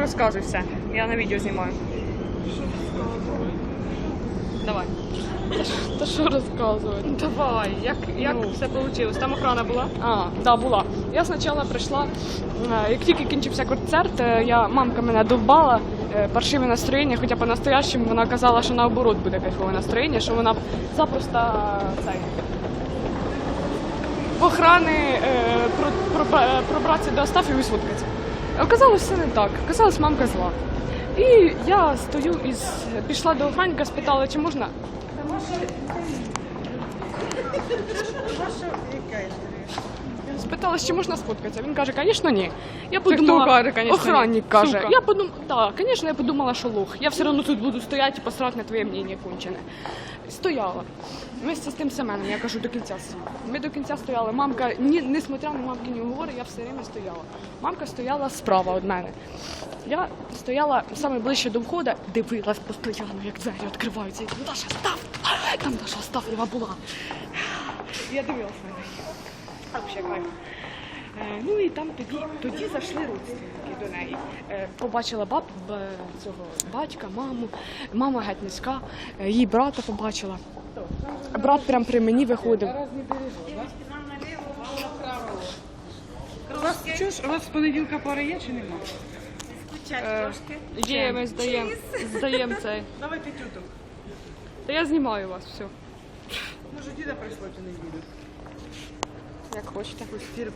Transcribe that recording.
Розказуй все. Я на відео знімаю. Давай. Та що розказувати? Давай, як, як Ну. все вийшло? Там охрана була? А, да, була. Я спочатку прийшла, е, як тільки кінчився концерт, е, я, мамка мене довбала, е, паршиве настроєння, хоча по-настоящему вона казала, що наоборот буде кайфове настроєння, що вона запросто цей. Охрани про, про, пробратися до Астафів і сфоткатися. Оказалось, все не так. Оказалось, мамка зла. І я стою із пішла до охранника, спитала, чи можна. Спитала, чи можна сфоткатися. Він каже, звісно, ні. Я подумала, хто каже, «Конечно, ні»? охранник каже. Сука. Я подумала, так, звісно, я подумала, що лох. Я все одно тут буду стояти і посрати на твоє мнення кончене. Стояла. Вместе з тим Семеном, я кажу, до кінця. Ми до кінця стояли. Мамка, ні, несмотря на мамкині уговори, я все время стояла. Мамка стояла справа від мене. Я стояла саме ближче до входу, дивилась постійно, як двері відкриваються. Там Даша став! Там Даша Ставлєва була. Я дивилась на неї. Е, Ну і там тоді, тоді зайшли родственники до неї. Е, Побачила баб цього батька, маму. Мама геть низька, е, її брата побачила. Брат прям при мені виходив. У вас, чуєш, у вас з понеділка пара є чи нема? Е, Є, ми здаємо здаєм цей. Давайте тюток. Та я знімаю вас, все. Може, діда прийшло чи не діда? Як хочете.